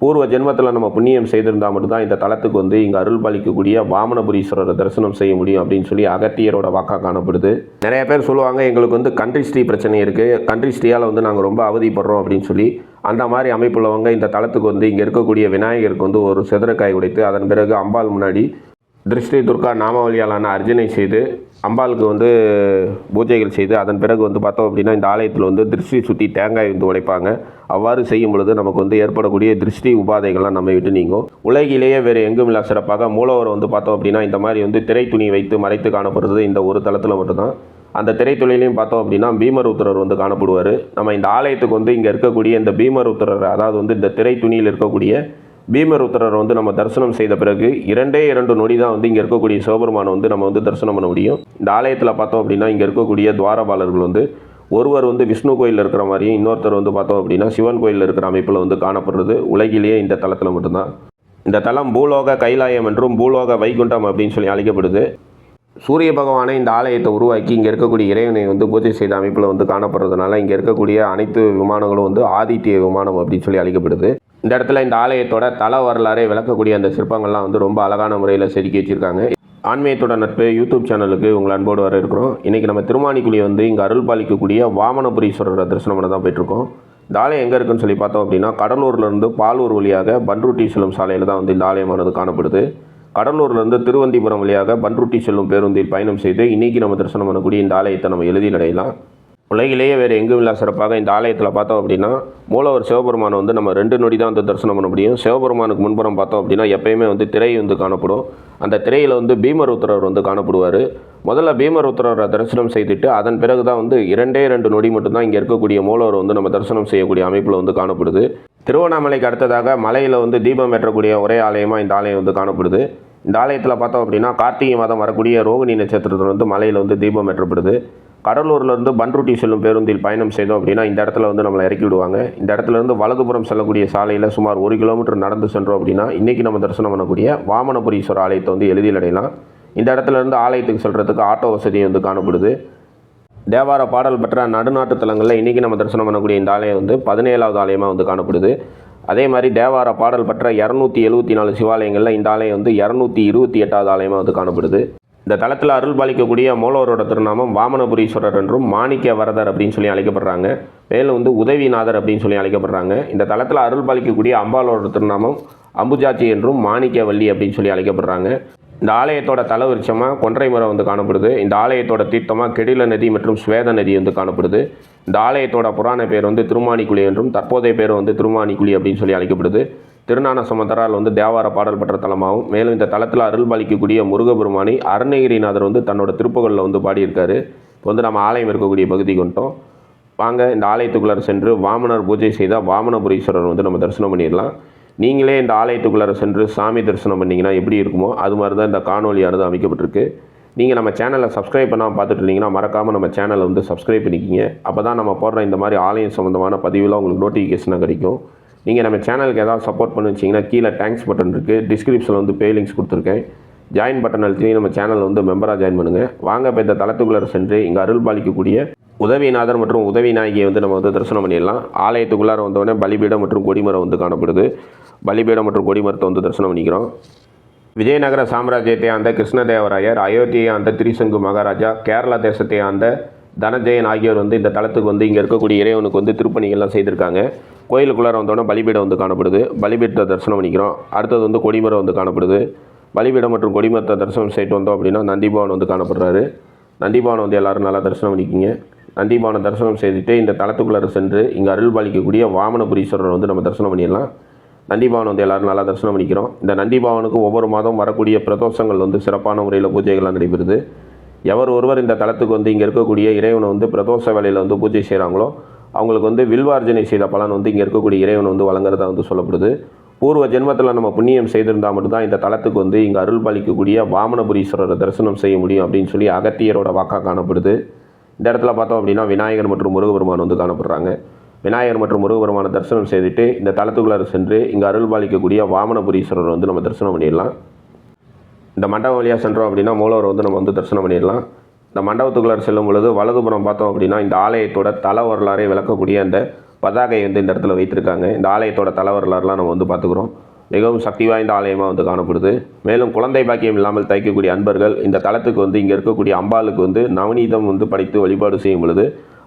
பூர்வ ஜென்மத்தில் நம்ம புண்ணியம் செய்திருந்தால் மட்டும்தான் இந்த தலத்துக்கு வந்து இங்கே அருள் பாலிக்கக்கூடிய வாமனபுரீஸ்வரரை தரிசனம் செய்ய முடியும் அப்படின்னு சொல்லி அகத்தியரோட வாக்காக காணப்படுது. நிறைய பேர் சொல்லுவாங்க எங்களுக்கு வந்து கண்ட்ரி ஸ்ரீ பிரச்சனை இருக்குது கண்ட்ரி ஸ்ரீயால் வந்து நாங்கள் ரொம்ப அவதிப்படுறோம் அப்படின்னு சொல்லி. அந்த மாதிரி அமைப்புள்ளவங்க இந்த தளத்துக்கு வந்து இங்கே இருக்கக்கூடிய விநாயகருக்கு வந்து ஒரு செதறக்காய் உடைத்து அதன் பிறகு அம்பாள் முன்னாடி திருஷ்டி துர்கா நாமாவளியாலான அர்ஜனை செய்து அம்பாளுக்கு வந்து பூஜைகள் செய்து அதன் பிறகு வந்து பார்த்தோம் அப்படின்னா இந்த ஆலயத்தில் வந்து திருஷ்டி சுற்றி தேங்காய் வந்து உடைப்பாங்க. அவ்வாறு செய்யும் பொழுது நமக்கு வந்து ஏற்படக்கூடிய திருஷ்டி உபாதைகள்லாம் நம்ம விட்டு நீங்கும். உலகிலேயே வேறு எங்கும் இல்லை சிறப்பாக மூலவர் வந்து பார்த்தோம் அப்படின்னா இந்த மாதிரி வந்து திரை துணி வைத்து மறைத்து காணப்படுறது இந்த ஒரு தளத்தில் மட்டும்தான். அந்த திரைத்துறையிலையும் பார்த்தோம் அப்படின்னா பீமருத்திரர் வந்து காணப்படுவார். நம்ம இந்த ஆலயத்துக்கு வந்து இங்கே இருக்கக்கூடிய இந்த பீமருத்திரர் அதாவது வந்து இந்த திரை துணியில் இருக்கக்கூடிய பீமருத்திரர் வந்து நம்ம தரிசனம் செய்த பிறகு இரண்டே இரண்டு நொடி தான் வந்து இங்கே இருக்கக்கூடிய சிவபெருமானை வந்து நம்ம வந்து தரிசனம் பண்ண முடியும். இந்த ஆலயத்தில் பார்த்தோம் அப்படின்னா இங்கே இருக்கக்கூடிய துவாரபாலர்கள் வந்து ஒருவர் வந்து விஷ்ணு கோயிலில் இருக்கிற மாதிரியும் இன்னொருத்தர் வந்து பார்த்தோம் அப்படின்னா சிவன் கோயிலில் இருக்கிற அமைப்பில் வந்து காணப்படுறது உலகிலேயே இந்த தலத்தில் மட்டும்தான். இந்த தலம் பூலோக கைலாயம் என்றும் பூலோக வைகுண்டம் அப்படின்னு சொல்லி அழைக்கப்படுது. சூரிய பகவானை இந்த ஆலயத்தை உருவாக்கி இங்கே இருக்கக்கூடிய இறைவனை வந்து பூஜை செய்த அமைப்பில் வந்து காணப்படுறதுனால இங்கே இருக்கக்கூடிய அனைத்து விமானங்களும் வந்து ஆதித்ய விமானம் அப்படின்னு சொல்லி அழைக்கப்படுது. இந்த இடத்துல இந்த ஆலயத்தோட தல வரலாறை விளக்கக்கூடிய அந்த சிற்பங்கள்லாம் வந்து ரொம்ப அழகான முறையில் செதுக்கி வச்சுருக்காங்க. ஆன்மீகத்தோட நட்பு யூடியூப் சேனலுக்கு உங்களை அன்போடு வர இருக்கிறோம் இன்றைக்கி நம்ம திருமானிக்குழி வந்து இங்கே அருள் பாலிக்கக்கூடிய வாமனபுரீஸ்வரர் தரிசனம் பண்ண தான் போயிட்டுருக்கோம். இந்த ஆலயம் எங்கே இருக்குன்னு சொல்லி பார்த்தோம் அப்படின்னா கடலூர்லேருந்து பாலூர் வழியாக பன்ருட்டி செல்லும் சாலையில் தான் வந்து இந்த ஆலயமானது காணப்படுது. கடலூர்லேருந்து திருவந்திபுரம் வழியாக பன்ருட்டி செல்லும் பேருந்தில் பயணம் செய்து இன்றைக்கி நம்ம தரிசனம் பண்ணக்கூடிய இந்த ஆலயத்தை நம்ம எழுதி நடையலாம் உலகிலேயே வேறு எங்கும் இல்லா சிறப்பாக இந்த ஆலயத்தில் பார்த்தோம் அப்படின்னா மூலவர் சிவபெருமானை வந்து நம்ம ரெண்டு நொடி தான் வந்து தரிசனம் பண்ண முடியும். சிவபெருமானுக்கு முன்புறம் பார்த்தோம் அப்படின்னா எப்பயுமே வந்து திரை வந்து காணப்படும். அந்த திரையில் வந்து பீமருத்திரர் வந்து காணப்படுவார். முதல்ல பீமருத்திரரை தரிசனம் செய்துட்டு அதன் பிறகு தான் வந்து இரண்டே ரெண்டு நொடி மட்டும்தான் இங்கே இருக்கக்கூடிய மூலவர் வந்து நம்ம தரிசனம் செய்யக்கூடிய அமைப்பில் வந்து காணப்படுது. திருவண்ணாமலைக்கு அடுத்ததாக மலையில் வந்து தீபம் ஏற்றக்கூடிய ஒரே ஆலயமாக இந்த ஆலயம் வந்து காணப்படுது. இந்த ஆலயத்தில் பார்த்தோம் அப்படின்னா கார்த்திகை மாதம் வரக்கூடிய ரோகிணி நட்சத்திரத்தில் வந்து மலையில் வந்து தீபம் ஏற்றப்படுது. கடலூர்லேருந்து பன்ருட்டி செல்லும் பேருந்தில் பயணம் செய்தோம் அப்படின்னா இந்த இடத்துல வந்து நம்மளை இறக்கி விடுவாங்க. இந்த இடத்துல இருந்து வலதுபுறம் செல்லக்கூடிய சாலையில் சுமார் ஒரு கிலோமீட்டர் நடந்து சென்றோம் அப்படின்னா இன்றைக்கி நம்ம தரிசனம் பண்ணக்கூடிய வாமனபுரீஸ்வரர் ஆலயத்தை வந்து எளிதில் அடையலாம். இந்த இடத்துல இருந்து ஆலயத்துக்கு செல்கிறதுக்கு ஆட்டோ வசதி வந்து காணப்படுது. தேவார பாடல் பெற்ற நடுநாட்டு தலங்களில் இன்றைக்கி நம்ம தரிசனம் பண்ணக்கூடிய இந்த ஆலயம் வந்து பதினேழாவது ஆலயமாக வந்து காணப்படுது. அதே மாதிரி தேவார பாடல் பெற்ற இரநூத்தி எழுபத்தி நாலு சிவாலயங்களில் இந்த ஆலயம் வந்து இரநூத்தி இருபத்தி எட்டாவது ஆலயமாக வந்து காணப்படுது. இந்த தலத்தில் அருள் பாலிக்கக்கூடிய மூலவரோட திருநாமம் வாமனபுரீஸ்வரர் என்றும் மாணிக்க வரதர் அப்படின்னு சொல்லி அழைக்கப்படுறாங்க. மேலும் வந்து உதவிநாதர் அப்படின்னு சொல்லி அழைக்கப்படுறாங்க. இந்த தலத்தில் அருள் பாலிக்கக்கூடிய அம்பாலோட திருநாமம் அம்புஜாச்சி என்றும் மாணிக்க வள்ளி அப்படின்னு சொல்லி அழைக்கப்படுறாங்க. இந்த ஆலயத்தோட தலவிருச்சமாக கொன்றை மரம் வந்து காணப்படுது. இந்த ஆலயத்தோட தீர்த்தமாக கெடில நதி மற்றும் ஸ்வேத நதி வந்து காணப்படுது. இந்த ஆலயத்தோட புராண பேர் வந்து திருமானிக்குழி என்றும் தற்போதைய பேர் வந்து திருமானிக்குழி அப்படின்னு சொல்லி அழைக்கப்படுது. திருநான சமுந்தரால் வந்து தேவார பாடல் பெற்ற தலமாகும். மேலும் இந்த தலத்தில் அருள் பாலிக்கக்கூடிய முருகபெருமானை அருணகிரிநாதர் வந்து தன்னோட திருப்புகளில் வந்து பாடியிருக்காரு. இப்போ வந்து நம்ம ஆலயம் இருக்கக்கூடிய பகுதி கொண்டோம் வாங்க இந்த ஆலயத்துக்குள்ளார சென்று வாமனர் பூஜை செய்தால் வாமனபுரீஸ்வரர் வந்து நம்ம தரிசனம் பண்ணிடலாம். நீங்களே இந்த ஆலயத்துக்குள்ளார சென்று சாமி தரிசனம் பண்ணிங்கன்னா எப்படி இருக்குமோ அது மாதிரி தான் இந்த காணொலியானது அமைக்கப்பட்டிருக்கு. நீங்கள் நம்ம சேனலை சப்ஸ்கிரைப் பண்ணாமல் பார்த்துட்டு இருந்தீங்கன்னா மறக்காமல் நம்ம சேனலை வந்து சப்ஸ்கிரைப் பண்ணிக்கிங்க. அப்போ தான் நம்ம போடுற இந்த மாதிரி ஆலயம் சம்மந்தமான பதிவுலாம் உங்களுக்கு நோட்டிஃபிகேஷனாக கிடைக்கும். நீங்கள் நம்ம சேனலுக்கு ஏதாவது சப்போர்ட் பண்ணி வச்சிங்கன்னா கீழே தேங்க்ஸ் பட்டன் இருக்குது டிஸ்கிரிப்ஷனில் வந்து பே லிங்க்ஸ் கொடுத்துருக்கேன். ஜாயின் பட்டன் அழுத்தி நம்ம சேனல் வந்து மெம்பராக ஜாயின் பண்ணுங்கள் வாங்க இப்போ இந்த தளத்துக்குள்ளே சென்று இங்கே அருள் பாலிக்கக்கூடிய உதவிநாதர் மற்றும் உதவி நாயகியை வந்து நம்ம வந்து தரிசனம் பண்ணிடலாம். ஆலயத்துக்குள்ளார வந்தோடனே பலிபீடம் மற்றும் கொடிமரம் வந்து காணப்படுது. பலிபீடம் மற்றும் கொடிமரத்தை வந்து தரிசனம் பண்ணிக்கிறோம். விஜயநகர சாம்ராஜ்யத்தை ஆண்ட கிருஷ்ணதேவராயர் அயோத்தியை ஆண்ட திரிசங்கு மகாராஜா கேரளா தேசத்தை ஆண்ட தனஜெயன் ஆகியோர் வந்து இந்த தளத்துக்கு வந்து இங்கே இருக்கக்கூடிய இறைவனுக்கு வந்து திருப்பணிகள்லாம் செய்திருக்காங்க. கோயிலுக்குள்ளார வந்தோடனே பலிபீடம் வந்து காணப்படுது. பலிபீடத்தை தரிசனம் பண்ணிக்கிறோம். அடுத்தது வந்து கொடிமரம் வந்து காணப்படுது. பலிபீடம் மற்றும் கொடிமரத்தை தரிசனம் செய்துட்டு வந்தோம் அப்படின்னா நந்திபவன் வந்து காணப்படுறாரு. நந்திபவன் வந்து எல்லாரும் நல்லா தரிசனம் பண்ணிக்கிங்க. நந்திபவனை தரிசனம் செய்துட்டு இந்த தளத்துக்குள்ளார சென்று இங்கே அருள் பாலிக்கக்கூடிய வாமனபுரீஸ்வரர் வந்து நம்ம தரிசனம் பண்ணிடலாம். நந்திபவன் வந்து எல்லாரும் நல்லா தரிசனம் பண்ணிக்கிறோம். இந்த நந்திபவனுக்கு ஒவ்வொரு மாதம் வரக்கூடிய பிரதோஷங்கள் வந்து சிறப்பான முறையில் பூஜைகள்லாம் நடைபெறுது. எவர் ஒருவர் இந்த தளத்துக்கு வந்து இங்கே இருக்கக்கூடிய இறைவனை வந்து பிரதோஷ வேலையில் வந்து பூஜை செய்கிறாங்களோ அவங்களுக்கு வந்து வில்வார்ஜனை செய்த பலன் வந்து இங்கே இருக்கக்கூடிய இறைவன் வந்து வழங்குறதா வந்து சொல்லப்படுது. பூர்வ ஜென்மத்தில் நம்ம புண்ணியம் செய்திருந்தால் மட்டும்தான் இந்த தளத்துக்கு வந்து இங்கே அருள் பாலிக்கக்கூடிய வாமனபுரீஸ்வரரை தரிசனம் செய்ய முடியும் அப்படின்னு சொல்லி அகத்தியரோட வாக்காக காணப்படுது. இந்த இடத்துல பார்த்தோம் அப்படின்னா விநாயகர் மற்றும் முருகபெருமான் வந்து காணப்படுறாங்க. விநாயகர் மற்றும் முருகபெருமானை தரிசனம் செய்துட்டு இந்த தலத்துக்குள்ளார சென்று இங்கே அருள் பாலிக்கக்கூடிய வாமனபுரீஸ்வரர் வந்து நம்ம தரிசனம் பண்ணிடலாம். இந்த மண்டபம் வழியாக சென்றோம் அப்படின்னா மூலவர் வந்து நம்ம வந்து தரிசனம் பண்ணிடலாம். இந்த மண்டபத்துக்குள்ளார் செல்லும் பொழுது வலதுபுறம் பார்த்தோம் அப்படின்னா இந்த ஆலயத்தோட தல வரலாறை விளக்கக்கூடிய அந்த பதாகை வந்து இந்த இடத்துல வைத்திருக்காங்க. இந்த ஆலயத்தோட தலைவரலாறுலாம் நம்ம வந்து பார்த்துக்குறோம். மிகவும் சக்தி வாய்ந்த ஆலயமாக வந்து காணப்படுது. மேலும் குழந்தை பாக்கியம் இல்லாமல் தைக்கக்கூடிய அன்பர்கள் இந்த தளத்துக்கு வந்து இங்கே இருக்கக்கூடிய அம்பாளுக்கு வந்து நவநீதம் வந்து படைத்து வழிபாடு செய்யும் பொழுது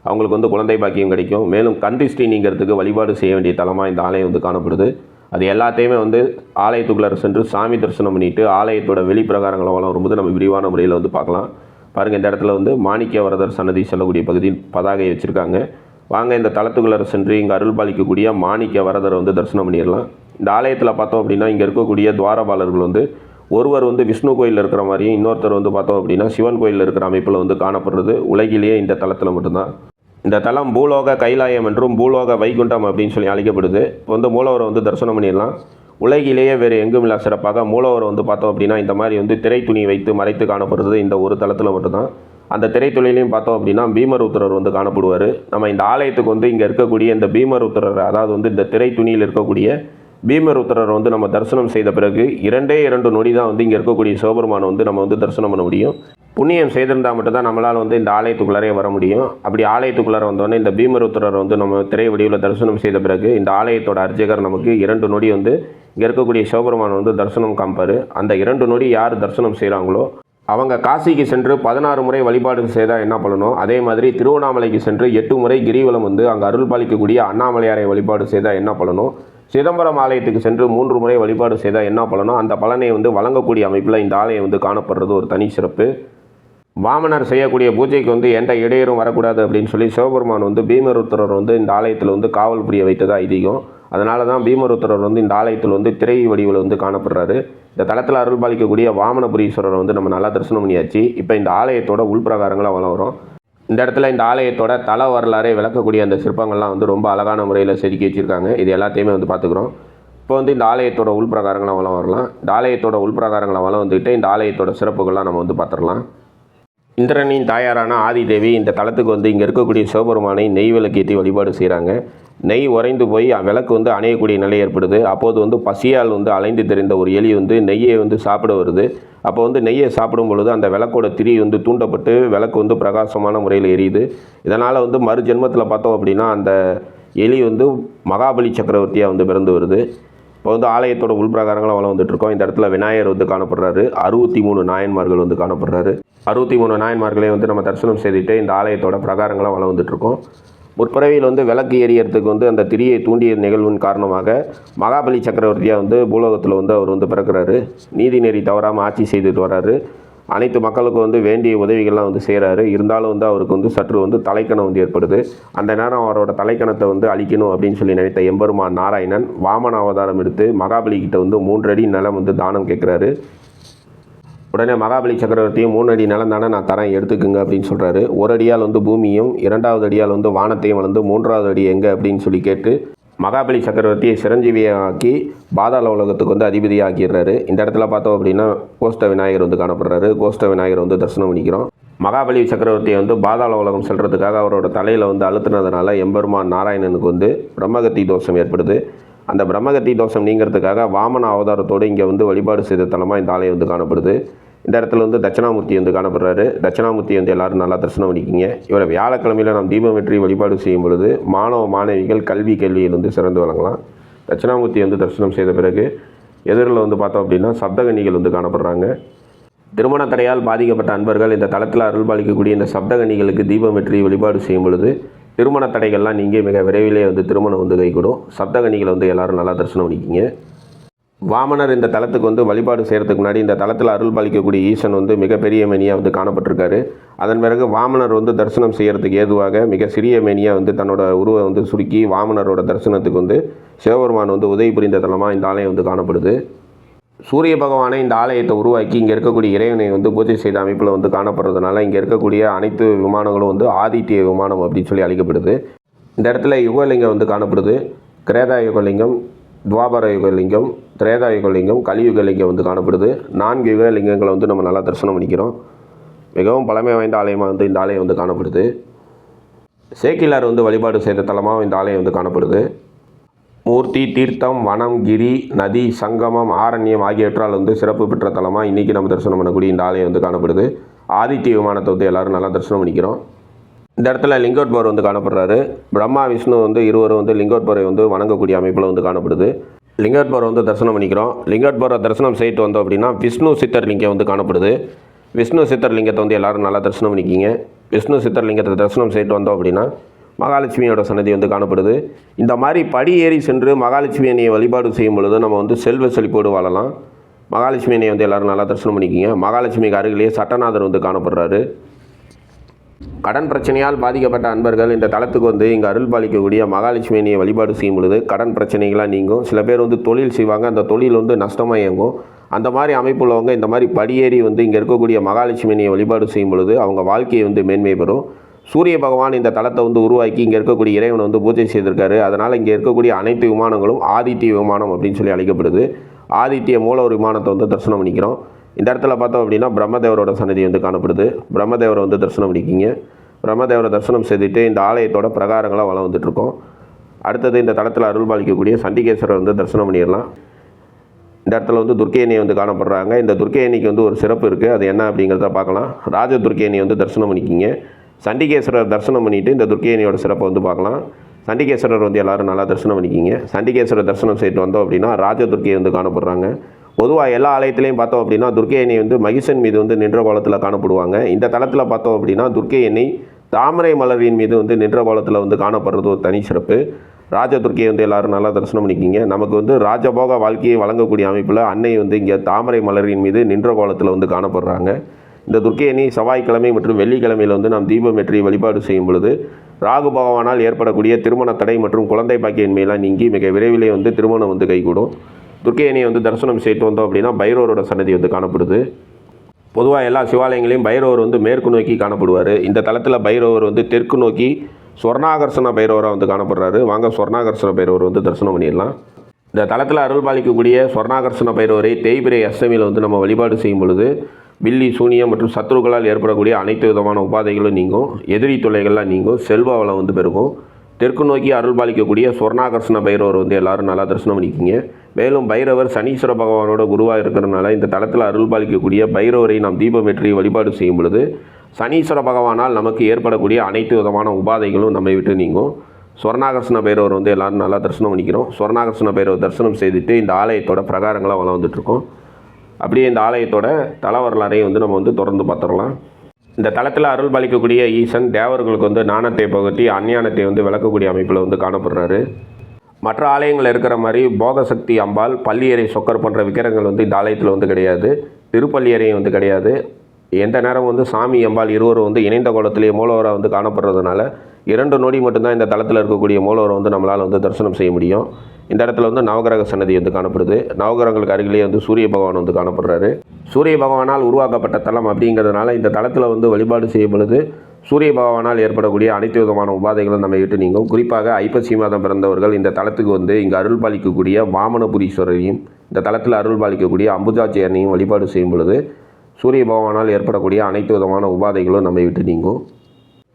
அவங்களுக்கு வந்து குழந்தை பாக்கியம் கிடைக்கும். மேலும் கந்திஷ்டி நீங்கிறதுக்கு வழிபாடு செய்ய வேண்டிய தலமாக இந்த ஆலயம் வந்து காணப்படுது. அது எல்லாத்தையுமே வந்து ஆலயத்துக்குள்ளார சென்று சாமி தரிசனம் பண்ணிவிட்டு ஆலயத்தோட வெளிப்பிரகாரங்களை வரும்போது நம்ம விரிவான முறையில் வந்து பார்க்கலாம். பாருங்கள் இந்த இடத்துல வந்து மாணிக்க வரதர் சன்னதி செல்லக்கூடிய பகுதியில் பதாகை வச்சுருக்காங்க. வாங்க இந்த தலத்துக்குள்ளார சென்று இங்கே அருள் பாலிக்கக்கூடிய மாணிக்க வரதரை வந்து தரிசனம் பண்ணிடலாம். இந்த ஆலயத்தில் பார்த்தோம் அப்படின்னா இங்கே இருக்கக்கூடிய துவாரபாலர்கள் வந்து ஒருவர் வந்து விஷ்ணு கோயிலில் இருக்கிற மாதிரியும் இன்னொருத்தர் வந்து பார்த்தோம் அப்படின்னா சிவன் கோயிலில் இருக்கிற அமைப்பில் வந்து காணப்படுறது உலகிலேயே இந்த தளத்தில் மட்டும்தான். இந்த தலம் பூலோக கைலாயம் என்றும் பூலோக வைகுண்டம் அப்படின்னு சொல்லி அழைக்கப்படுது. இப்போ வந்து மூலவரை வந்து தரிசனம் பண்ணிடலாம். உலகிலேயே வேறு எங்கும் இல்லை சிறப்பாக மூலவரை வந்து பார்த்தோம் அப்படின்னா இந்த மாதிரி வந்து திரை துணி வைத்து மறைத்து காணப்படுறது இந்த ஒரு தளத்தில் மட்டும்தான். அந்த திரைத்துளிலையும் பார்த்தோம் அப்படின்னா பீமருத்திரர் வந்து காணப்படுவார். நம்ம இந்த ஆலயத்துக்கு வந்து இங்கே இருக்கக்கூடிய இந்த பீமருத்திரர் அதாவது வந்து இந்த திரை துணியில் இருக்கக்கூடிய பீமருத்திரர் வந்து நம்ம தரிசனம் செய்த பிறகு இரண்டே இரண்டு நொடி தான் வந்து இங்கே இருக்கக்கூடிய சிவபெருமானை வந்து நம்ம வந்து தரிசனம் பண்ண முடியும். புண்ணியம் செய்திருந்தால் மட்டும்தான் நம்மளால் வந்து இந்த ஆலயத்துக்குள்ளாரே வர முடியும். அப்படி ஆலயத்துக்குள்ளார வந்தோடனே இந்த பீமருத்திரர் வந்து நம்ம திரை வடிவில் தரிசனம் செய்த பிறகு இந்த ஆலயத்தோட அர்ச்சகர் நமக்கு இரண்டு நொடி வந்து இங்கே இருக்கக்கூடிய சிவபெருமான் வந்து தரிசனம் காமிப்பார். அந்த இரண்டு நொடி யார் தரிசனம் செய்கிறாங்களோ அவங்க காசிக்கு சென்று பதினாறு முறை வழிபாடு செய்தால் என்ன பண்ணணும்? அதே மாதிரி திருவண்ணாமலைக்கு சென்று எட்டு முறை கிரிவலம் வந்து அங்கே அருள் பாலிக்கக்கூடிய அண்ணாமலையாரை வழிபாடு செய்தால் என்ன பண்ணணும்? சிதம்பரம் ஆலயத்துக்கு சென்று மூன்று முறை வழிபாடு செய்தால் என்ன பலனோ அந்த பலனை வந்து வழங்கக்கூடிய அமைப்பில் இந்த ஆலயம் வந்து காணப்படுறது ஒரு தனி சிறப்பு. வாமனர் செய்யக்கூடிய பூஜைக்கு வந்து எந்த இடையூறும் வரக்கூடாது அப்படின்னு சொல்லி சிவபெருமான் வந்து பீமருத்திரர் வந்து இந்த ஆலயத்தில் வந்து காவல் புரிய வைத்தது ஐதீகம். அதனால தான் பீமருத்திரர் வந்து இந்த ஆலயத்தில் வந்து திரை வடிவில் வந்து காணப்படுறாரு. இந்த தளத்தில் அருள் பாலிக்கக்கூடிய வாமனபுரீஸ்வரர் வந்து நம்ம நல்லா தரிசனம் பண்ணியாச்சு. இப்போ இந்த ஆலயத்தோட உள்பிரகாரங்களாக வளரும் இந்த இடத்துல இந்த ஆலயத்தோட தல வரலாறை விளக்கக்கூடிய அந்த சிற்பங்கள்லாம் வந்து ரொம்ப அழகான முறையில் செதுக்கி வச்சுருக்காங்க. இது எல்லாத்தையுமே வந்து பார்த்துக்குறோம் இப்போ வந்து இந்த ஆலயத்தோட உள்பிரகாரங்களாக வளம் வரலாம். இந்த ஆலயத்தோட உள்பிரகாரங்களை வளம் வந்துட்டு இந்த ஆலயத்தோட சிறப்புகள்லாம் நம்ம வந்து பார்த்துடலாம் இந்திரனின் தாயாரான ஆதிதேவி இந்த தளத்துக்கு வந்து இங்கே இருக்கக்கூடிய சிவபெருமானை நெய் விளக்கேற்றி வழிபாடு செய்கிறாங்க நெய் உறைந்து போய் விளக்கு வந்து அணையக்கூடிய நிலை ஏற்படுது. அப்போது வந்து பசியால் வந்து அலைந்து தெரிந்த ஒரு எலி வந்து நெய்யை வந்து சாப்பிட வருது. அப்போ வந்து நெய்யை சாப்பிடும் பொழுது அந்த விளக்கோட திரி வந்து தூண்டப்பட்டு விளக்கு வந்து பிரகாசமான முறையில் எரியுது. இதனால் வந்து மறு ஜென்மத்தில் பார்த்தோம் அப்படின்னா அந்த எலி வந்து மகாபலி சக்கரவர்த்தியாக வந்து பிறந்து வருது. இப்போ வந்து ஆலயத்தோட உள்பிரகாரங்களும் வளம் வந்துட்டுருக்கோம். இந்த இடத்துல விநாயகர் வந்து காணப்படுறாரு. அறுபத்தி மூணு நாயன்மார்கள் வந்து காணப்படுறாரு. அறுபத்தி மூணு நாயன்மார்களையும் வந்து நம்ம தரிசனம் செய்துட்டு இந்த ஆலயத்தோட பிரகாரங்களும் வளம் வந்துட்டுருக்கோம். முற்பிறவியில் வந்து விளக்கு எரியறதுக்கு வந்து அந்த திரியை தூண்டிய நிகழ்வின் காரணமாக மகாபலி சக்கரவர்த்தியாக வந்து பூலோகத்தில் வந்து அவர் வந்து பிறக்கிறாரு. நீதிநெறி தவறாமல் ஆட்சி செய்துட்டு வராரு அனைத்து மக்களுக்கும் வந்து வேண்டிய உதவிகள்லாம் வந்து செய்கிறாரு இருந்தாலும் வந்து அவருக்கு வந்து சற்று வந்து தலைக்கணம் வந்து ஏற்படுது. அந்த நேரம் அவரோட தலைக்கணத்தை வந்து அழிக்கணும் அப்படின்னு சொல்லி நினைத்த எம்பெருமான் நாராயணன் வாமன அவதாரம் எடுத்து மகாபலி கிட்ட வந்து மூன்றடி நிலம் வந்து தானம் கேட்குறாரு. உடனே மகாபலி சக்கரவர்த்தியும் மூணு அடி நிலம் தானே நான் தரேன் எடுத்துக்குங்க அப்படின்னு சொல்கிறாரு ஒரு அடியால் வந்து பூமியும் இரண்டாவது அடியால் வந்து வானத்தையும் வளர்ந்து மூன்றாவது அடி எங்கே அப்படின்னு சொல்லி கேட்டு மகாபலி சக்கரவர்த்தியை சிரஞ்சீவியாக்கி பாதாள உலகத்துக்கு வந்து அதிபதியாக்கிடுறாரு. இந்த இடத்துல பார்த்தோம் அப்படின்னா கோஷ்ட விநாயகர் வந்து காணப்படுறாரு. கோஷ்ட விநாயகர் வந்து தரிசனம் பண்ணிக்கிறோம். மகாபலி சக்கரவர்த்தியை வந்து பாதாள உலகம் செல்கிறதுக்காக அவரோட தலையில் வந்து அழுத்தினதுனால எம்பெருமான் நாராயணனுக்கு வந்து பிரம்மகத்தி தோஷம் ஏற்படுது. அந்த பிரம்மகத்தி தோஷம் நீங்கிறதுக்காக வாமன அவதாரத்தோடு இங்கே வந்து வழிபாடு செய்த தலமாக இந்த ஆலயம் வந்து காணப்படுது. இந்த இடத்துல வந்து தட்சிணாமூர்த்தி வந்து காணப்படுறாரு. தட்சிணாமூர்த்தி வந்து எல்லாரும் நல்லா தரிசனம் பண்ணிக்கிங்க. இவரை வியாழக்கிழமையில் நாம் தீபம் வெற்றி வழிபாடு செய்யும் பொழுது மாணவ மாணவிகள் கல்வி கேள்வியில் வந்து சிறந்து வழங்கலாம் தட்சிணாமூர்த்தி வந்து தரிசனம் செய்த பிறகு எதிரில் வந்து பார்த்தோம் அப்படின்னா சப்தகன்னிகள் வந்து காணப்படுறாங்க. திருமண தடையால் பாதிக்கப்பட்ட அன்பர்கள் இந்த தளத்தில் அருள்பாலிக்கக்கூடிய இந்த சப்தகன்னிகளுக்கு தீபம் வெற்றி வழிபாடு செய்யும் பொழுது திருமண தடைகள்லாம் நீங்கள் மிக விரைவிலே வந்து திருமணம் வந்து கைகூடும். சப்தகன்னிகளை வந்து எல்லாரும் நல்லா தரிசனம் பண்ணிக்கிங்க. வாமனர் இந்த தலத்துக்கு வந்து வழிபாடு செய்கிறதுக்கு முன்னாடி இந்த தலத்தில் அருள் பாலிக்கக்கூடிய ஈசன் வந்து மிகப்பெரிய மேனியாக வந்து காணப்பட்டிருக்காரு. அதன் பிறகு வாமனர் வந்து தரிசனம் செய்கிறதுக்கு ஏதுவாக மிக சிறிய மேனியாக வந்து தன்னோட உருவை வந்து சுருக்கி வாமனரோட தரிசனத்துக்கு வந்து சிவபெருமான் வந்து உதவி புரிந்த தலமாக இந்த ஆலயம் வந்து காணப்படுது. சூரிய பகவானை இந்த ஆலயத்தை உருவாக்கி இங்கே இருக்கக்கூடிய இறைவனை வந்து பூஜை செய்த அமைப்பில் வந்து காணப்படுறதுனால இங்கே இருக்கக்கூடிய அனைத்து விமானங்களும் வந்து ஆதித்ய விமானம் அப்படின்னு சொல்லி அழைக்கப்படுது. இந்த இடத்துல யுகலிங்கம் வந்து காணப்படுது. கிரேதா யுகலிங்கம் துவாபர யுகலிங்கம் திரேதா யுகலிங்கம் கலியுகலிங்கம் வந்து காணப்படுது. நான்கு யுகலிங்கங்களை வந்து நம்ம நல்லா தரிசனம் பண்ணிக்கிறோம். மிகவும் பழமை வாய்ந்த ஆலயமாக வந்து இந்த ஆலயம் வந்து காணப்படுது. சேக்கிலார் வந்து வழிபாடு செய்த தலமாக இந்த ஆலயம் வந்து காணப்படுது. மூர்த்தி தீர்த்தம் வனம் கிரி நதி சங்கமம் ஆரண்யம் ஆகியவற்றால் வந்து சிறப்பு பெற்ற தலமாக இன்றைக்கி நம்ம தரிசனம் பண்ணக்கூடிய இந்த ஆலயம் வந்து காணப்படுது. ஆதித்ய விமானத்தை வந்து எல்லோரும் நல்லா தரிசனம் பண்ணிக்கிறோம். இந்த இடத்துல லிங்கோட்பவர் வந்து காணப்படுறாரு. பிரம்மா விஷ்ணு வந்து இருவரும் வந்து லிங்கோத்பவரை வந்து வணங்கக்கூடிய அமைப்பில் வந்து காணப்படுது. லிங்கோத்பவரை வந்து தரிசனம் பண்ணிக்கிறோம். லிங்கோத்பவரை தரிசனம் செய்யிட்டு வந்தோம் அப்படின்னா விஷ்ணு சித்தர் லிங்கம் வந்து காணப்படுது. விஷ்ணு சித்தர் லிங்கத்தை வந்து எல்லாரும் நல்லா தரிசனம் பண்ணிக்கிங்க. விஷ்ணு சித்தர் லிங்கத்தை தரிசனம் செய்யிட்டு வந்தோம் அப்படின்னா மகாலட்சுமியோட சன்னதி வந்து காணப்படுது. இந்த மாதிரி படி ஏறி சென்று மகாலட்சுமி அன்னையை வழிபாடு செய்யும் பொழுது நம்ம வந்து செல்வ செழிப்போடு வாழலாம். மகாலட்சுமி அன்னையை வந்து எல்லாரும் நல்லா தரிசனம் பண்ணிக்கிங்க. மகாலட்சுமிக்கு அருகிலேயே சட்டநாதர் வந்து காணப்படுறாரு. கடன் பிரச்சனையால் பாதிக்கப்பட்ட அன்பர்கள் இந்த தளத்துக்கு வந்து இங்கே அருள் பாலிக்கக்கூடிய மகாலட்சுமி வழிபாடு செய்யும் பொழுது கடன் பிரச்சனைகளாக நீங்கும். சில பேர் வந்து தொழில் செய்வாங்க. அந்த தொழில் வந்து நஷ்டமாக இயங்கும் அந்த மாதிரி அமைப்பு உள்ளவங்க இந்த மாதிரி படியேறி வந்து இங்கே இருக்கக்கூடிய மகாலட்சுமி வழிபாடு செய்யும் பொழுது அவங்க வாழ்க்கையை வந்து மேன்மை பெறும். சூரிய பகவான் இந்த தளத்தை வந்து உருவாக்கி இங்கே இருக்கக்கூடிய இறைவனை வந்து பூஜை செய்திருக்காரு. அதனால் இங்கே இருக்கக்கூடிய அனைத்து விமானங்களும் ஆதித்ய விமானம் அப்படின்னு சொல்லி அழைக்கப்படுது. ஆதித்ய மூலவர் விமானத்தை வந்து தரிசனம் பண்ணிக்கிறோம். இந்த இடத்துல பார்த்தோம் அப்படின்னா பிரம்மதேவரோட சன்னதி வந்து காணப்படுது. பிரம்மதேவரை வந்து தரிசனம் பண்ணிக்கிங்க பிரம்மதேவரை தரிசனம் செய்துட்டு இந்த ஆலயத்தோட பிரகாரங்களாக வளம் வந்துட்டுருக்கோம். அடுத்தது இந்த தளத்தில் அருள் பாலிக்கக்கூடிய சண்டிகேஸ்வரர் வந்து தரிசனம் பண்ணிடலாம். இந்த இடத்துல வந்து துர்க்கையணி வந்து காணப்படுறாங்க. இந்த துர்க்கேணிக்கு வந்து ஒரு சிறப்பு இருக்குது அது என்ன அப்படிங்கிறத பார்க்கலாம். ராஜ துர்க்கேணியை வந்து தரிசனம் பண்ணிக்கிங்க. சண்டிகேஸ்வரர் தரிசனம் பண்ணிவிட்டு இந்த துர்க்கேணியோட சிறப்பை வந்து பார்க்கலாம். சண்டிகேஸ்வரர் வந்து எல்லாரும் நல்லா தரிசனம் பண்ணிக்கிங்க. சண்டிகேஸ்வரர் தரிசனம் செய்துட்டு வந்தோம் அப்படின்னா ராஜ துர்க்கையை வந்து காணப்படுறாங்க. பொதுவாக எல்லா ஆலயத்திலையும் பார்த்தோம் அப்படின்னா துர்க்கை எண்ணெய் வந்து மகிஷன் மீது வந்து நின்ற கோலத்தில் காணப்படுவாங்க. இந்த தளத்தில் பார்த்தோம் அப்படின்னா துர்க்கை எண்ணெய் தாமரை மலரின் மீது வந்து நின்ற கோலத்தில் வந்து காணப்படுறது ஒரு தனி சிறப்பு. ராஜ துர்க்கையை வந்து எல்லாரும் நல்லா தரிசனம் பண்ணிக்கிங்க. நமக்கு வந்து ராஜபோக வாழ்க்கையை வழங்கக்கூடிய அமைப்பில் அன்னை வந்து இங்கே தாமரை மலரின் மீது நின்ற கோலத்தில் வந்து காணப்படுறாங்க. இந்த துர்க்கை எண்ணெய் செவ்வாய்க்கிழமை மற்றும் வெள்ளிக்கிழமையில் வந்து நாம் தீபம் ஏற்றி வழிபாடு செய்யும் பொழுது ராகு பகவானால் ஏற்படக்கூடிய திருமண தடை மற்றும் குழந்தை பாக்கியின்மையெல்லாம் நீங்கி மிக விரைவிலே வந்து திருமணம் வந்து கைகூடும். துர்க்கையணியை வந்து தரிசனம் செய்து வந்தோம் அப்படின்னா பைரவரோட சன்னதி வந்து காணப்படுது. பொதுவாக எல்லா சிவாலயங்களையும் பைரவர் வந்து மேற்கு நோக்கி காணப்படுவார். இந்த தளத்தில் பைரவர் வந்து தெற்கு நோக்கி சொர்ணாகர்ஷண பைரவராக வந்து காணப்படுறாரு. வாங்க சொர்ணாகர்ஷண பைரவர் வந்து தரிசனம் பண்ணிடலாம். இந்த தளத்தில் அருள் பாலிக்கக்கூடிய சொர்ணாகர்ஷண பைரவரை தேய்பிரை அஷ்டமியில் வந்து நம்ம வழிபாடு செய்யும் பொழுது பில்லி சூனியம் மற்றும் சத்துருக்களால் ஏற்படக்கூடிய அனைத்து விதமான உபாதைகளும் நீங்கும். எதிரி தொல்லைகள்லாம் நீங்கும். செல்வ வளம் வந்து பெருகும். தெற்கு நோக்கி அருள் பாலிக்கக்கூடிய சொர்ணாகர்ஷண பைரவர் வந்து எல்லாரும் நல்லா தரிசனம் பண்ணிக்கிங்க. மேலும் பைரவர் சனீஸ்வர பகவானோட குருவாக இருக்கிறனால இந்த தளத்தில் அருள் பாலிக்கக்கூடிய பைரவரை நாம் தீபம் வெற்றி வழிபாடு செய்யும் பொழுது சனீஸ்வர பகவானால் நமக்கு ஏற்படக்கூடிய அனைத்து விதமான உபாதைகளும் நம்மை விட்டு நீங்கும். சொர்ணாகர்ஷண பைரவர் வந்து எல்லாரும் நல்லா தரிசனம் பண்ணிக்கிறோம். சொர்ணாகர்ஷண பைரவர் தரிசனம் செய்துட்டு இந்த ஆலயத்தோட பிரகாரங்களாக வளர்ந்துட்டுருக்கோம் அப்படியே இந்த ஆலயத்தோட தல வரலாறையும் வந்து நம்ம வந்து தொடர்ந்து பார்த்துடலாம். இந்த தளத்தில் அருள் பாலிக்கக்கூடிய ஈசன் தேவர்களுக்கு வந்து நாணத்தை புகட்டி அஞ்ஞானத்தை வந்து விளக்கக்கூடிய அமைப்பில் வந்து காணப்படுறாரு. மற்ற ஆலயங்கள் இருக்கிற மாதிரி போகசக்தி அம்பாள் பள்ளியறை சொக்கர் போன்ற விக்கிரங்கள் வந்து இந்த ஆலயத்தில் வந்து கிடையாது. திருப்பள்ளியறையும் வந்து கிடையாது. எந்த நேரம் வந்து சாமி அம்பாள் இருவரும் வந்து இணைந்த கோலத்திலேயே மூலவராக வந்து காணப்படுறதுனால இரண்டு நொடி மட்டும்தான் இந்த தளத்தில் இருக்கக்கூடிய மூலவரை வந்து நம்மளால் வந்து தரிசனம் செய்ய முடியும். இந்த இடத்துல வந்து நவகிரக சன்னதி வந்து காணப்படுது. நவகிரகங்களுக்கு அருகிலேயே வந்து சூரிய பகவான் வந்து காணப்படுறாரு. சூரிய பகவானால் உருவாக்கப்பட்ட தலம் அப்படிங்கிறதுனால இந்த தளத்தில் வந்து வழிபாடு செய்யும் பொழுது சூரிய பகவானால் ஏற்படக்கூடிய அனைத்து விதமான உபாதைகளும் நம்ம விட்டு நீங்கும். குறிப்பாக ஐப்பசி மாதம் பிறந்தவர்கள் இந்த தலத்துக்கு வந்து இங்கே அருள் பாலிக்கக்கூடிய வாமனபுரீஸ்வரரையும் இந்த தலத்தில் அருள் பாலிக்கக்கூடிய அம்புஜாச்சியரனையும் வழிபாடு செய்யும் பொழுது சூரிய பகவானால் ஏற்படக்கூடிய அனைத்து விதமான உபாதைகளும் நம்மை விட்டு நீங்கும்.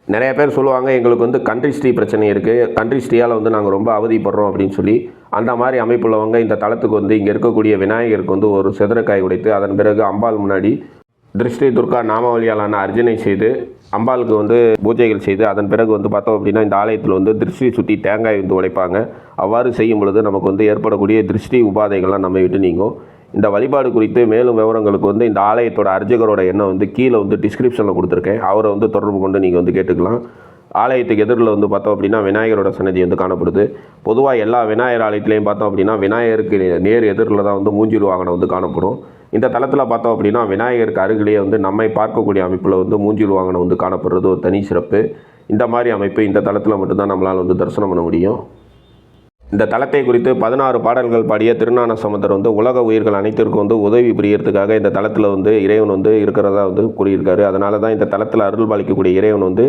நிறைய பேர் சொல்லுவாங்க எங்களுக்கு வந்து கண்ட்ரி ஸ்ரீ பிரச்சனை இருக்குது கண்ட்ரி ஸ்ரீயால் வந்து நாங்கள் ரொம்ப அவதிப்படுறோம் அப்படின்னு சொல்லி அந்த மாதிரி அமைப்புள்ளவங்க இந்த தளத்துக்கு வந்து இங்கே இருக்கக்கூடிய விநாயகருக்கு வந்து ஒரு செதறக்காய் உடைத்து அதன் பிறகு அம்பாள் முன்னாடி திருஷ்டி துர்கா நாமாவளியாலான அர்ஜனை செய்து அம்பாளுக்கு வந்து பூஜைகள் செய்து அதன் பிறகு வந்து பார்த்தோம் அப்படின்னா இந்த ஆலயத்தில் வந்து திருஷ்டி சுற்றி தேங்காய் வந்து உடைப்பாங்க. அவ்வாறு செய்யும் பொழுது நமக்கு வந்து ஏற்படக்கூடிய திருஷ்டி உபாதைகள்லாம் நம்ம விட்டு நீங்கும். இந்த வழிபாடு குறித்து மேலும் விவரங்களுக்கு வந்து இந்த ஆலயத்தோட அர்ச்சகரோட எண்ணம் வந்து கீழே வந்து டிஸ்கிரிப்ஷனில் கொடுத்துருக்கேன். அவரை வந்து தொடர்பு கொண்டு நீங்கள் வந்து கேட்டுக்கலாம். ஆலயத்துக்கு எதிரில் வந்து பார்த்தோம் அப்படின்னா விநாயகரோட சன்னதி வந்து காணப்படுது. பொதுவாக எல்லா விநாயகர் ஆலயத்துலேயும் பார்த்தோம் அப்படின்னா விநாயகருக்கு நேர் எதிரில் தான் வந்து மூஞ்சில் வாகனம் வந்து காணப்படும். இந்த தளத்தில் பார்த்தோம் அப்படின்னா விநாயகருக்கு அருகிலேயே வந்து நம்மை பார்க்கக்கூடிய அமைப்பில் வந்து மூஞ்சில் வாகனம் வந்து காணப்படுறது ஒரு தனி சிறப்பு. இந்த மாதிரி அமைப்பு இந்த தளத்தில் மட்டும்தான் நம்மளால் வந்து தரிசனம் பண்ண முடியும். இந்த தலத்தை குறித்து பதினாறு பாடல்கள் பாடிய திருநான சமுதர் வந்து உலக உயிர்கள் அனைத்திற்கும் வந்து உதவி புரியறதுக்காக இந்த தளத்தில் வந்து இறைவன் வந்து இருக்கிறதா வந்து கூறியிருக்காரு. அதனால தான் இந்த தளத்தில் அருள் பாலிக்கக்கூடிய இறைவன் வந்து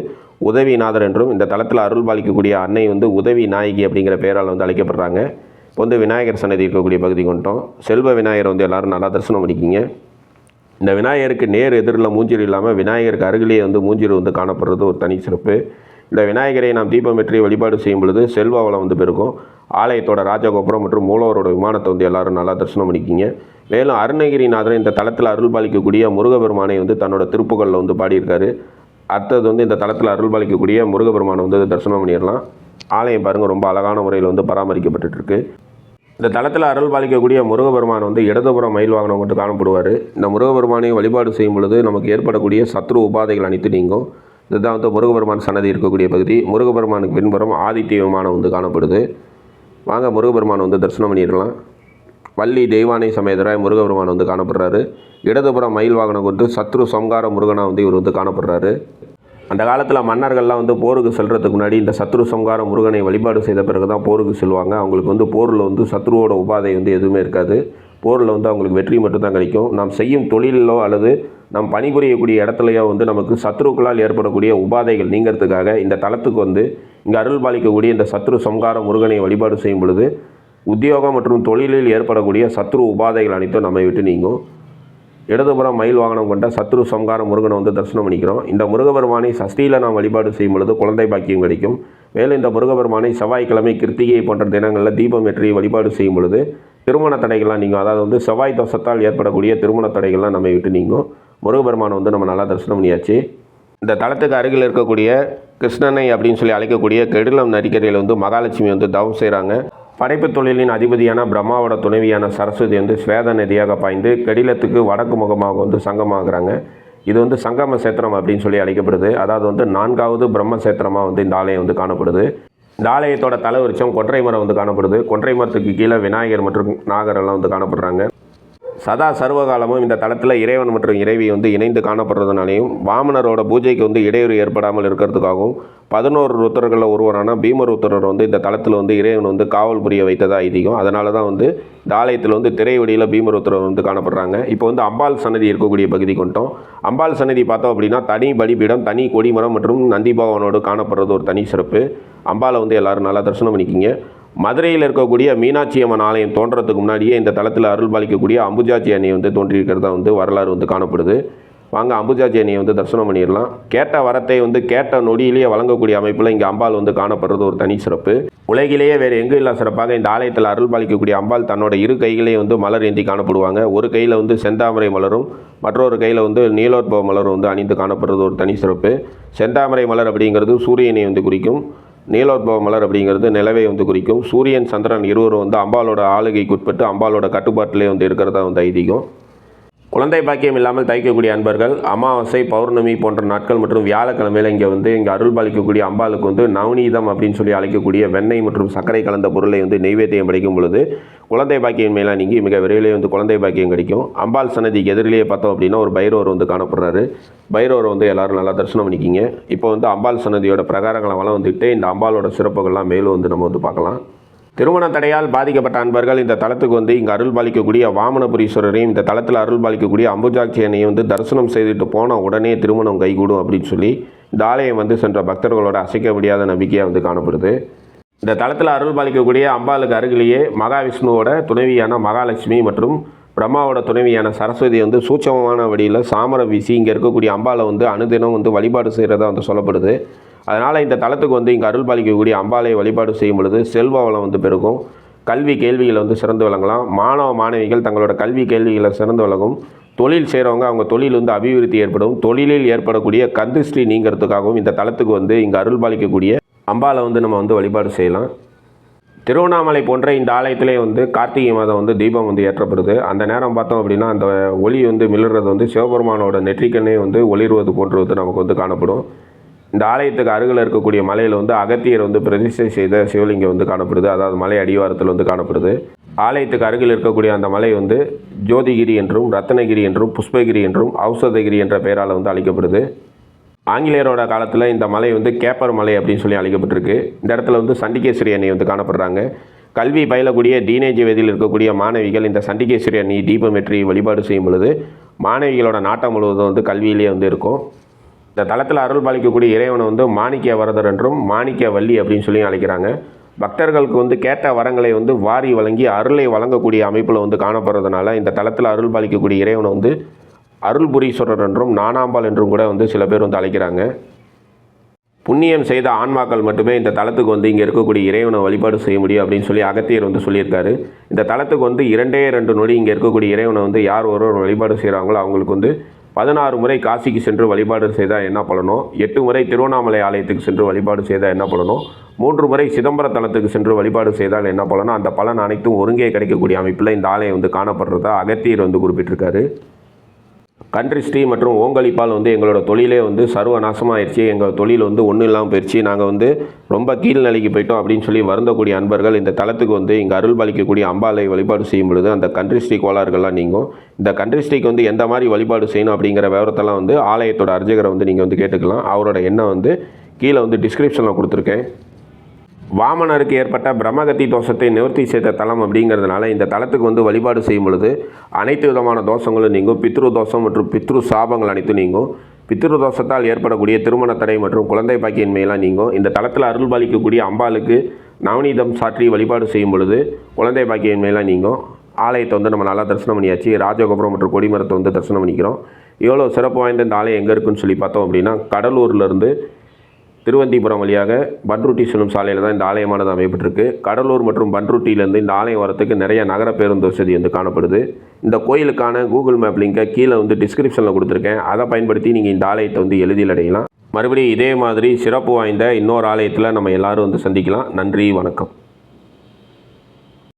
உதவிநாதர் என்றும் இந்த தளத்தில் அருள் பாலிக்கக்கூடிய அன்னை வந்து உதவி நாயகி அப்படிங்கிற பெயரால் வந்து அழைக்கப்படுறாங்க. இப்போ வந்து விநாயகர் சன்னதி இருக்கக்கூடிய பகுதி கொண்டோம். செல்வ விநாயகர் வந்து எல்லாரும் நல்லா தரிசனம் பண்ணிக்கிங்க. இந்த விநாயகருக்கு நேர் எதிரில் மூஞ்சிர் இல்லாமல் விநாயகருக்கு அருகிலேயே வந்து மூஞ்சிர் வந்து காணப்படுறது ஒரு தனி சிறப்பு. இந்த விநாயகரை நாம் தீபம் வெற்றி வழிபாடு செய்யும் பொழுது செல்வ வளம் வந்து பெருக்கும் ஆலயத்தோட ராஜகோபுரம் மற்றும் மூலவரோட விமானத்தை வந்து எல்லாரும் நல்லா தரிசனம் பண்ணிக்கிங்க. மேலும் அருணகிரிநாதர் இந்த தளத்தில் அருள் பாலிக்கக்கூடிய முருகபெருமானை வந்து தன்னோட திருப்புகளில் வந்து பாடியிருக்காரு. அடுத்தது வந்து இந்த தளத்தில் அருள்பாலிக்கக்கூடிய முருகபெருமானை வந்து தரிசனம் பண்ணிடலாம். ஆலயம் பாருங்கள் ரொம்ப அழகான முறையில் வந்து பராமரிக்கப்பட்டுருக்கு இந்த தளத்தில் அருள் பாலிக்கக்கூடிய முருகபெருமான் வந்து இடதுபுறம் மயில் வாகனம் கொண்டு காணப்படுவார். இந்த முருகபெருமானை வழிபாடு செய்யும் பொழுது நமக்கு ஏற்படக்கூடிய சத்ரு உபாதைகள் அனைத்து நீங்கும். இதுதான் வந்து முருகபெருமான் சன்னதி இருக்கக்கூடிய பகுதி. முருகபெருமானுக்கு பின்புறம் ஆதித்ய விமானம் வந்து காணப்படுது. வாங்க முருகபெருமான் வந்து தரிசனம் பண்ணிடலாம். வள்ளி தெய்வானை சமேதராய் முருகபெருமான் வந்து காணப்படுறாரு. இடதுபுறம் மயில் வாகனம் கொண்டு சத்ரு சம்கார முருகனா வந்து இவர் வந்து காணப்படுறாரு. அந்த காலத்தில் மன்னர்கள்லாம் வந்து போருக்கு செல்கிறதுக்கு முன்னாடி இந்த சத்ரு சம்கார முருகனை வழிபாடு செய்த பிறகு தான் போருக்கு செல்வாங்க. அவங்களுக்கு வந்து போரில் வந்து சத்ருவோட உபாதை வந்து எதுவுமே இருக்காது. போரில் வந்து அவங்களுக்கு வெற்றி மட்டும்தான் கிடைக்கும். நாம் செய்யும் தொழிலிலோ அல்லது நாம் பணிபுரியக்கூடிய இடத்துலையோ வந்து நமக்கு சத்ருக்களால் ஏற்படக்கூடிய உபாதைகள் நீங்கிறதுக்காக இந்த தளத்துக்கு வந்து இங்கே அருள் பாலிக்கக்கூடிய இந்த சத்ரு சம்கார முருகனை வழிபாடு செய்யும் பொழுது உத்தியோகம் மற்றும் தொழிலில் ஏற்படக்கூடிய சத்ரு உபாதைகள் அனைத்தும் நம்மை விட்டு நீங்கும். இடதுபுறம் மயில் வாகனம் கொண்ட சத்ரு சம்கார முருகனை வந்து தரிசனம் பண்ணிக்கிறோம். இந்த முருகபெருமானை சஷ்டியில் நாம் வழிபாடு செய்யும் பொழுது குழந்தை பாக்கியம் கிடைக்கும். மேலும் இந்த முருகபெருமானை செவ்வாய்க்கிழமை கிருத்திகை போன்ற தினங்களில் தீபம் ஏற்றி வழிபாடு செய்யும் பொழுது திருமண தடைகள்லாம் நீங்கள் அதாவது வந்து செவ்வாய் தோஷத்தால் ஏற்படக்கூடிய திருமண தடைகள்லாம் நம்ம விட்டு நீங்கும். முருகபெருமானை வந்து நம்ம நல்லா தரிசனம் பண்ணியாச்சு. இந்த தளத்துக்கு அருகில் இருக்கக்கூடிய கிருஷ்ணனை அப்படின்னு சொல்லி அழைக்கக்கூடிய கெடிலம் நரிக்கரையில் வந்து மகாலட்சுமி வந்து தவம் செய்கிறாங்க படைப்பு தொழிலின் அதிபதியான பிரம்மாவோட துணைவியான சரஸ்வதி வந்து ஸ்வேத நதியாக பாய்ந்து கெடிலத்துக்கு வடக்கு முகமாக வந்து சங்கமாகறாங்க. இது வந்து சங்கம சேத்திரம் அப்படின்னு சொல்லி அழைக்கப்படுது. அதாவது வந்து நான்காவது பிரம்ம சேத்திரமாக வந்து இந்த ஆலயம் வந்து காணப்படுது. இந்த ஆலயத்தோட தலைவரிச்சம் கொன்றை மரம் வந்து காணப்படுது. கொன்றை மரத்துக்கு கீழே விநாயகர் மற்றும் நாகரெல்லாம் வந்து காணப்படுறாங்க. சதா சர்வகாலமும் இந்த தளத்தில் இறைவன் மற்றும் இறைவி வந்து இணைந்து காணப்படுறதுனாலையும் வாமனரோட பூஜைக்கு வந்து இடையூறு ஏற்படாமல் இருக்கிறதுக்காகவும் பதினோரு ருத்தர்களில் ஒருவரான பீமருத்தரர் வந்து இந்த தளத்தில் வந்து இறைவன் வந்து காவல் புரிய வைத்ததாக ஐதீகம். அதனால தான் வந்து இந்த ஆலயத்தில் வந்து திரைவடியில் பீமருத்தரர் வந்து காணப்படுறாங்க. இப்போ வந்து அம்பாள் சன்னதி இருக்கக்கூடிய பகுதி கொண்டோம். அம்பாள் சன்னதி பார்த்தோம் அப்படின்னா தனி பலிபீடம் தனி கொடிமரம் மற்றும் நந்தி பகவானோடு காணப்படுறது ஒரு தனி சிறப்பு. அம்பாளை வந்து எல்லோரும் நல்லா தரிசனம் பண்ணிக்கிங்க. மதுரையில் இருக்கக்கூடிய மீனாட்சி அம்மன் ஆலயம் தோன்றதுக்கு முன்னாடியே இந்த தளத்தில் அருள் பாலிக்கக்கூடிய அம்புஜாச்சி அணி வந்து தோன்றியிருக்கிறதா வந்து வரலாறு வந்து காணப்படுது. வாங்க அம்புஜாச்சி அணியை வந்து தரிசனம் பண்ணிடலாம். கேட்ட வரத்தை வந்து கேட்ட நொடியிலேயே வழங்கக்கூடிய அமைப்பில் இங்கே அம்பாள் வந்து காணப்படுறது ஒரு தனி சிறப்பு. உலகிலேயே வேறு எங்கும் இல்லா சிறப்பாக இந்த ஆலயத்தில் அருள் பாலிக்கக்கூடிய அம்பாள் தன்னோட இரு கைகளையும் வந்து மலர் ஏந்தி காணப்படுவாங்க. ஒரு கையில் வந்து செந்தாமரை மலரும் மற்றொரு கையில் வந்து நீலோற்பவ மலரும் வந்து அணிந்து காணப்படுறது ஒரு தனி சிறப்பு. செந்தாமரை மலர் அப்படிங்கிறது சூரியனை வந்து குறிக்கும். நீலோத்பவ மலர் அப்படிங்கிறது நிலவை வந்து குறிக்கும். சூரியன் சந்திரன் இருவரும் வந்து அம்பாலோட ஆளுகைக்கு உட்பட்டு அம்பாலோட கட்டுப்பாட்டிலே வந்து இருக்கிறதா வந்து ஐதீகம். குழந்தை பாக்கியம் இல்லாமல் தைக்கக்கூடிய அன்பர்கள் அமாவாசை பௌர்ணமி போன்ற நாட்கள் மற்றும் வியாழக்கிழமையில் இங்கே வந்து இங்கே அருள் பாலிக்கக்கூடிய அம்பாளுக்கு வந்து நவநீதம் அப்படின்னு சொல்லி அழைக்கக்கூடிய வெண்ணெய் மற்றும் சர்க்கரை கலந்த பொருளை வந்து நெய்வேத்தியம் படைக்கும் பொழுது குழந்தை பாக்கியம் மேலே நீங்கி மிக விரைவிலே வந்து குழந்தை பாக்கியம் கிடைக்கும். அம்பாள் சன்னதிக்கு எதிரிலேயே பார்த்தோம் அப்படின்னா ஒரு பைரவர் வந்து காணப்படுறாரு. பைரவர் வந்து எல்லாரும் நல்லா தரிசனம் பண்ணிக்கிங்க. இப்போ வந்து அம்பாள் சன்னதியோட பிரகாரங்களை வளம் வந்துட்டு இந்த அம்பாளோட சிறப்புகள்லாம் மேலும் வந்து நம்ம வந்து பார்க்கலாம். திருமண தடையால் பாதிக்கப்பட்ட அன்பர்கள் இந்த தளத்துக்கு வந்து இங்கே அருள் பாலிக்கக்கூடிய வாமனபுரீஸ்வரரையும் இந்த தளத்தில் அருள் பாலிக்கக்கூடிய அம்புஜாட்சியனையும் வந்து தரிசனம் செய்துட்டு போன உடனே திருமணம் கைகூடும் அப்படின்னு சொல்லி இந்த ஆலயம் வந்து சென்ற பக்தர்களோட அசைக்க முடியாத நம்பிக்கையாக வந்து காணப்படுது. இந்த தளத்தில் அருள் பாலிக்கக்கூடிய அம்பாளுக்கு அருகிலேயே மகாவிஷ்ணுவோட துணைவியான மகாலட்சுமி மற்றும் பிரம்மாவோட துணைவியான சரஸ்வதி வந்து சூட்சமமான வழியில் சாமரம் வீசி இங்கே இருக்கக்கூடிய அம்பாளை வந்து அனுதினம் வந்து வழிபாடு செய்கிறதா வந்து சொல்லப்படுது. அதனால் இந்த தளத்துக்கு வந்து இங்கே அருள் பாலிக்கக்கூடிய அம்பாலை வழிபாடு செய்யும் பொழுது செல்வ வளம் வந்து பெருகும். கல்வி கேள்விகளை வந்து சிறந்து விளங்கலாம். மாணவ மாணவிகள் தங்களோட கல்வி கேள்விகளை சிறந்து விளங்கும். தொழில் செய்கிறவங்க அவங்க தொழில் வந்து அபிவிருத்தி ஏற்படும். தொழிலில் ஏற்படக்கூடிய கந்துஸ்ரீ நீங்கிறதுக்காகவும் இந்த தளத்துக்கு வந்து இங்கே அருள் பாலிக்கக்கூடிய அம்பாளை வந்து நம்ம வந்து வழிபாடு செய்யலாம். திருவண்ணாமலை போன்ற இந்த ஆலயத்திலே வந்து கார்த்திகை மாதம் வந்து தீபம் வந்து ஏற்றப்படுது. அந்த நேரம் பார்த்தோம் அப்படின்னா அந்த ஒளி வந்து மிளறது வந்து சிவபெருமானோட நெற்றிக்கண்ணே வந்து ஒளிர்வது போன்றது நமக்கு வந்து காணப்படும். இந்த ஆலயத்துக்கு அருகில் இருக்கக்கூடிய மலையில் வந்து அகத்தியர் வந்து பிரதிஷ்டை செய்த சிவலிங்கம் வந்து காணப்படுது. அதாவது மலை அடிவாரத்தில் வந்து காணப்படுது. ஆலயத்துக்கு அருகில் இருக்கக்கூடிய அந்த மலை வந்து ஜோதிகிரி என்றும் ரத்னகிரி என்றும் புஷ்பகிரி என்றும் ஔஷதகிரி என்ற பெயரால் வந்து அழைக்கப்படுது. ஆங்கிலேயரோட காலத்தில் இந்த மலை வந்து கேப்பர் மலை அப்படின்னு சொல்லி அழைக்கப்பட்டிருக்கு. இந்த இடத்துல வந்து சண்டிகேஸ்வரி அணி வந்து காணப்படுறாங்க. கல்வி பயிலக்கூடிய டீனேஜ் வயதில் இருக்கக்கூடிய மாணவிகள் இந்த சண்டிகேஸ்வரி அணி வெற்றி வழிபாடு செய்யும் பொழுது மாணவிகளோட நாட்டம் முழுவதும் வந்து கல்வியிலே வந்து இருக்கும். இந்த தளத்தில் அருள் பாலிக்கக்கூடிய இறைவனை வந்து மாணிக்க வரதர் என்றும் மாணிக்க வள்ளி அப்படின்னு சொல்லி அழைக்கிறாங்க. பக்தர்களுக்கு வந்து கேட்ட வரங்களை வந்து வாரி வழங்கி அருளை வழங்கக்கூடிய அமைப்பில் வந்து காணப்படுறதுனால இந்த தளத்தில் அருள் பாலிக்கக்கூடிய இறைவனை வந்து அருள்புரீஸ்வரர் என்றும் நானாம்பாள் என்றும் கூட வந்து சில பேர் வந்து அழைக்கிறாங்க. புண்ணியம் செய்த ஆன்மாக்கள் மட்டுமே இந்த தளத்துக்கு வந்து இங்கே இருக்கக்கூடிய இறைவனை வழிபாடு செய்ய முடியும் அப்படின்னு சொல்லி அகத்தியர் வந்து சொல்லியிருக்காரு. இந்த தளத்துக்கு வந்து இரண்டே ரெண்டு நொடி இங்கே இருக்கக்கூடிய இறைவனை வந்து யார் ஒருவர் வழிபாடு செய்கிறாங்களோ அவங்களுக்கு வந்து பதினாறு முறை காசிக்கு சென்று வழிபாடு செய்தால் என்ன பலனோ எட்டு முறை திருவண்ணாமலை ஆலயத்துக்கு சென்று வழிபாடு செய்தால் என்ன பலனோ மூன்று முறை சிதம்பர தலத்துக்கு சென்று வழிபாடு செய்தால் என்ன பலனோ அந்த பலன் அனைத்தும் ஒருங்கே கிடைக்கக்கூடிய அமைப்பில் இந்த ஆலயம் வந்து காணப்படுறதா அகத்தியர் வந்து குறிப்பிட்டிருக்காரு. கண்ட்ரி ஸ்ரீ மற்றும் ஓங்கலிப்பால் வந்து எங்களோட தொழிலே வந்து சர்வ நாசமாயிருச்சு எங்கள் தொழில் வந்து ஒன்றும் இல்லாமல் போயிடுச்சு நாங்கள் வந்து ரொம்ப கீழ்நிலைக்கு போயிட்டோம் அப்படின்னு சொல்லி வருந்தக்கூடிய அன்பர்கள் இந்த தளத்துக்கு வந்து இங்கே அருள் பாலிக்கக்கூடிய அம்பாளை வழிபாடு செய்யும் பொழுது அந்த கன்றிஸ்டி கோளாறுகள்லாம் நீங்கும். இந்த கன்றிஸ்டிக்கு வந்து எந்த மாதிரி வழிபாடு செய்யணும் அப்படிங்கிற விவரத்தெல்லாம் வந்து ஆலயத்தோட அர்ஜகரை வந்து நீங்கள் வந்து கேட்டுக்கலாம். அவரோட எண்ணம் வந்து கீழே வந்து டிஸ்கிரிப்ஷனில் கொடுத்துருக்கேன். வாமனருக்கு ஏற்பட்ட பிரம்மகத்தி தோஷத்தை நிவர்த்தி செய்த தலம் அப்படிங்கிறதுனால இந்த தலத்துக்கு வந்து வழிபாடு செய்யும் பொழுது அனைத்து விதமான தோஷங்களும் நீங்கும். பித்ரு தோஷம் மற்றும் பித்ரு சாபங்கள் அனைத்தும் நீங்கும். பித்ரு தோஷத்தால் ஏற்படக்கூடிய திருமண தடை மற்றும் குழந்தை பாக்கியின்மையெல்லாம் நீங்கும். இந்த தலத்தில் அருள் பாலிக்கக்கூடிய அம்பாளுக்கு நவநீதம் சாற்றி வழிபாடு செய்யும் பொழுது குழந்தை பாக்கியின்மையெல்லாம் நீங்கும். ஆலயத்தை வந்து நம்ம நல்லா தரிசனம் பண்ணியாச்சு. ராஜகோபுரம் மற்றும் கொடிமரத்தை வந்து தரிசனம் பண்ணிக்கிறோம். எவ்வளோ சிறப்பு வாய்ந்த இந்த ஆலயம் எங்கே இருக்குன்னு சொல்லி பார்த்தோம் அப்படின்னா கடலூர்லேருந்து திருவந்திபுரம் வழியாக பன்ருட்டி செல்லும் சாலையில் தான் இந்த ஆலயமானது அமைப்பட்டிருக்கு கடலூர் மற்றும் பன்ருட்டியிலேருந்து இந்த ஆலயம் வரத்துக்கு நிறைய நகர பேருந்து வசதி வந்து காணப்படுது. இந்த கோயிலுக்கான கூகுள் மேப் லிங்கை கீழே வந்து டிஸ்கிரிப்ஷனில் கொடுத்துருக்கேன். அதை பயன்படுத்தி நீங்கள் இந்த ஆலயத்தை வந்து எளிதில் அடையலாம். மறுபடியும் இதே மாதிரி சிறப்பு வாய்ந்த இன்னொரு ஆலயத்தில் நம்ம எல்லாரும் வந்து சந்திக்கலாம். நன்றி வணக்கம்.